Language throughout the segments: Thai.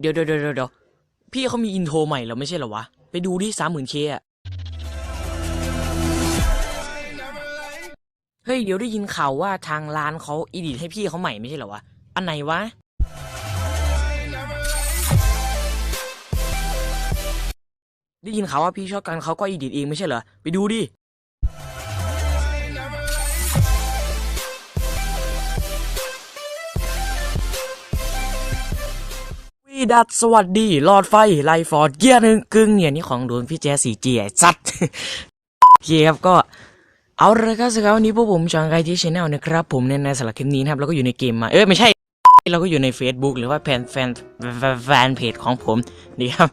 เดี๋ยวเดี๋ยวเดี๋ยวเดี๋ยวพี่เขามีอินโทรใหม่แล้วไม่ใช่เหรอวะ ไปดูดิสามหมื่นเคอะเฮ้ย เดี๋ยวได้ยินข่าวว่าทางร้านเขาอีดิทให้พี่เขาใหม่ไม่ใช่เหรอวะ อันไหนวะ ได้ยินข่าวว่าพี่ชอบกันเขาก็อีดิทเองไม่ใช่เหรอ ไปดูดิ ดัดสวัสดีหลอดไฟไลฟอร์ดเกียร์หนึ่งกึ่งเนี่ยนี่ของโดนพี่แจสีเจียสัตว์โอเคครับก็เอาละครับสำหรับวันนี้พวกผมจองไกที่ชแนลนะครับ ผมในในสำหรับคลิปนี้นะครับเราก็อยู่ในเกมมาเอ้ยไม่ใช่เราก็อยู่ใน Facebook หรือว่าแฟนแฟนแฟนแฟนเพจของผมนี่ครับ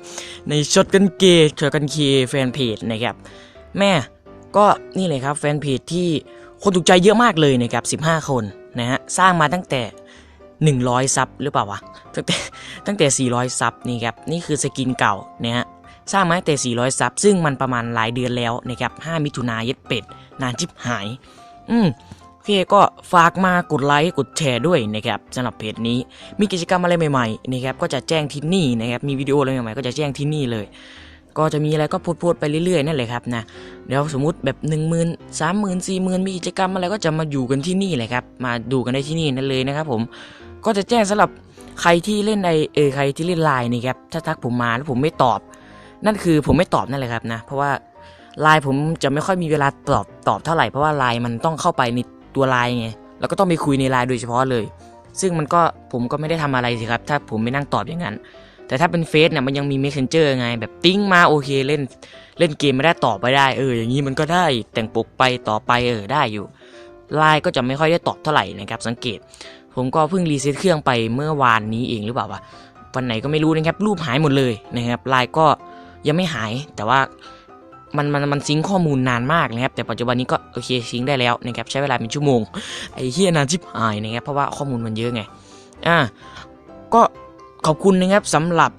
ในชดกันเกย์ชดกันเคแฟนเพจนะครับ แม่ก็นี่เลยครับแฟนเพจที่คนถูกใจเยอะมากเลยนะครับ 15 คนนะฮะสร้างมาตั้งแต่ 100 ซับหรือเปล่าวะ ตั้งแต่ตั้งแต่ 400 ซับนี่ครับ นี่คือสกินเก่านะฮะ สร้างมาตั้งแต่ 400 ซับ ซึ่งมันประมาณหลายเดือนแล้วนะครับ 5 มิถุนายนเป็ด นานจิบหาย อืมโอเคก็ฝากมากดไลค์ กดแชร์ด้วยนะครับสำหรับเพจนี้ มีกิจกรรมอะไรใหม่ๆนะครับ ก็จะแจ้งที่นี่นะครับ มีวิดีโออะไรใหม่ๆ ก็จะแจ้งที่นี่เลยก็จะมีอะไรก็โพสต์ๆไปเรื่อยๆนั่นแหละครับนะเดี๋ยวสมมุติแบบ1 0 0 0 0 3 0 0 0 0 4 0 0 0 0มีกิจกรรมอะไรก็จะมาอยู่กันที่นี่เลยครับ มาดูกันได้ที่นี่นั่นเลยนะครับผม ก็จะแจ้งสำหรับใครที่เล่นในเออใครที่เล่นไลน์นี่ครับถ้าทักผมมาแล้วผมไม่ตอบ นั่นคือผมไม่ตอบนั่นแหละครับนะ เพราะว่าไลน์ผมจะไม่ค่อยมีเวลาตอบตอบเท่าไหร่เพราะว่าไลน์มันต้องเข้าไปในตัวไลน์ไงแล้วก็ต้องไปคุยในไลน์โดยเฉพาะเลย ซึ่งมันก็ผมก็ไม่ได้ทำอะไรสิครับ ถ้าผมไม่นั่งตอบอย่างนั้น แต่ถ้าเป็นเฟซเนี่ยมันยังมี messenger ไง แบบติ้งมาโอเคเล่นเล่นเกมไม่ได้ตอบไปได้เอออย่างนี้มันก็ได้แต่งปกไปต่อไปเออได้อยู่ไลน์ก็จะไม่ค่อยได้ตอบเท่าไหร่นะครับสังเกต ผมก็เพิ่งรีเซ็ตเครื่องไปเมื่อวานนี้เองหรือเปล่าวะวันไหนก็ไม่รู้นะครับ รูปหายหมดเลยนะครับไลน์ก็ยังไม่หาย แต่ว่ามันมันมันซิงข้อมูลนานมากนะครับ แต่ปัจจุบันนี้ก็โอเคซิงได้แล้วนะครับใช้เวลาเป็นชั่วโมงไอ้เฮียนานชิบหายนะครับเพราะว่าข้อมูลมันเยอะไงอ่าก็ขอบคุณนะครับสำหรับ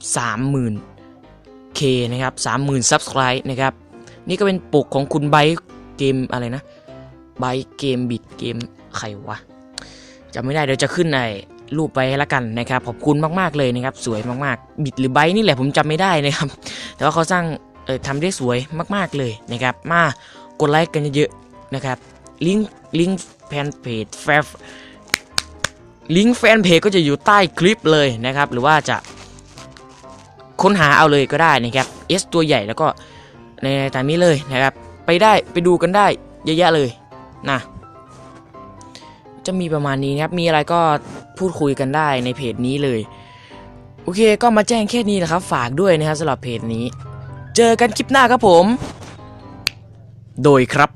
30,000 k นะครับ30,000 subscribe นะครับนี่ก็เป็นปกของคุณไบเกมอะไรนะไบเกมบิดเกมใครวะ จำไม่ได้เดี๋ยวจะขึ้นในรูปไปให้ละกันนะครับ ขอบคุณมากๆเลยนะครับ สวยมากๆ บิดหรือไบต์นี่แหละผมจำไม่ได้นะครับ แต่ว่าเขาสร้างเออทำได้สวยมากๆเลยนะครับ มากดไลค์กันเยอะๆนะครับลิงก์ลิงก์แฟนเพจแฟลิงก์แฟนเพจก็จะอยู่ใต้คลิปเลยนะครับ หรือว่าจะค้นหาเอาเลยก็ได้นะครับ S ตัวใหญ่แล้วก็ในตามนี้เลยนะครับ ไปได้ไปดูกันได้เยอะแยะเลยนะ จะมีประมาณนี้นะครับ มีอะไรก็พูดคุยกันได้ในเพจนี้เลย โอเค ก็มาแจ้งแค่นี้นะครับ ฝากด้วยนะครับสำหรับเพจนี้ เจอกันคลิปหน้าครับผม โดยครับ